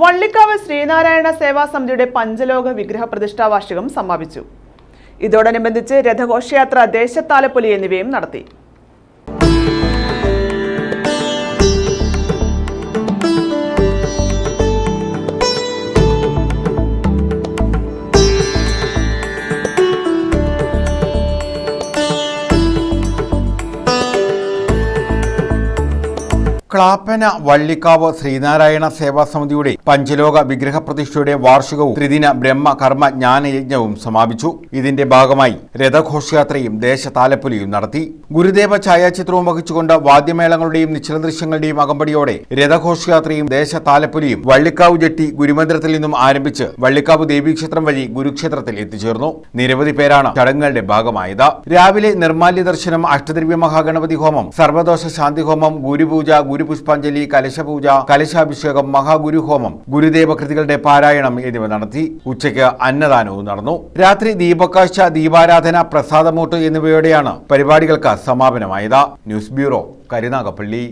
വള്ളിക്കാവ് ശ്രീനാരായണ സേവാ സമിതിയുടെ പഞ്ചലോക വിഗ്രഹ പ്രതിഷ്ഠാ വാർഷികം സമാപിച്ചു. ഇതോടനുബന്ധിച്ച് രഥഘോഷയാത്ര ദേശത്താലപ്പൊലി എന്നിവയും നടത്തി. ക്ലാപ്പന വള്ളിക്കാവ് ശ്രീനാരായണ സേവാ സമിതിയുടെ പഞ്ചലോക വിഗ്രഹ പ്രതിഷ്ഠയുടെ വാർഷികവും ത്രിദിന ബ്രഹ്മ കർമ്മ ജ്ഞാനയജ്ഞവും സമാപിച്ചു. ഇതിന്റെ ഭാഗമായി രഥഘോഷയാത്രയും ദേശതാലപ്പൊലിയും നടത്തി. ഗുരുദേവ ഛായാചിത്രവും വഹിച്ചുകൊണ്ട് വാദ്യമേളങ്ങളുടെയും നിശ്ചല ദൃശ്യങ്ങളുടെയും അകമ്പടിയോടെ രഥഘോഷയാത്രയും ദേശതാലപ്പൊലിയും വള്ളിക്കാവ് ജെട്ടി ഗുരുമന്ദിരത്തിൽ നിന്നും ആരംഭിച്ച് വള്ളിക്കാവ് ദേവീക്ഷേത്രം വഴി ഗുരുക്ഷേത്രത്തിൽ എത്തിച്ചേർന്നു. നിരവധി പേരാണ് ചടങ്ങുകളുടെ ഭാഗമായത്. രാവിലെ നിർമാല്യ ദർശനം അഷ്ടദ്രവ്യ മഹാഗണപതി ഹോമം സർവദോഷ ശാന്തി ഹോമം ഗുരുപൂജ ഗുരുപുഷ്പാഞ്ജലി കലശപൂജ കലശാഭിഷേകം മഹാഗുരുഹോമം ഗുരുദേവ കൃതികളുടെ പാരായണം എന്നിവ നടത്തി ഉച്ചയ്ക്ക് അന്നദാനവും നടന്നു. രാത്രി ദീപക്കാഴ്ച ദീപാരാധന പ്രസാദമൂട്ട് എന്നിവയോടെയാണ് പരിപാടികൾക്ക് സമാപനമായത്. News bureau Karunagappally.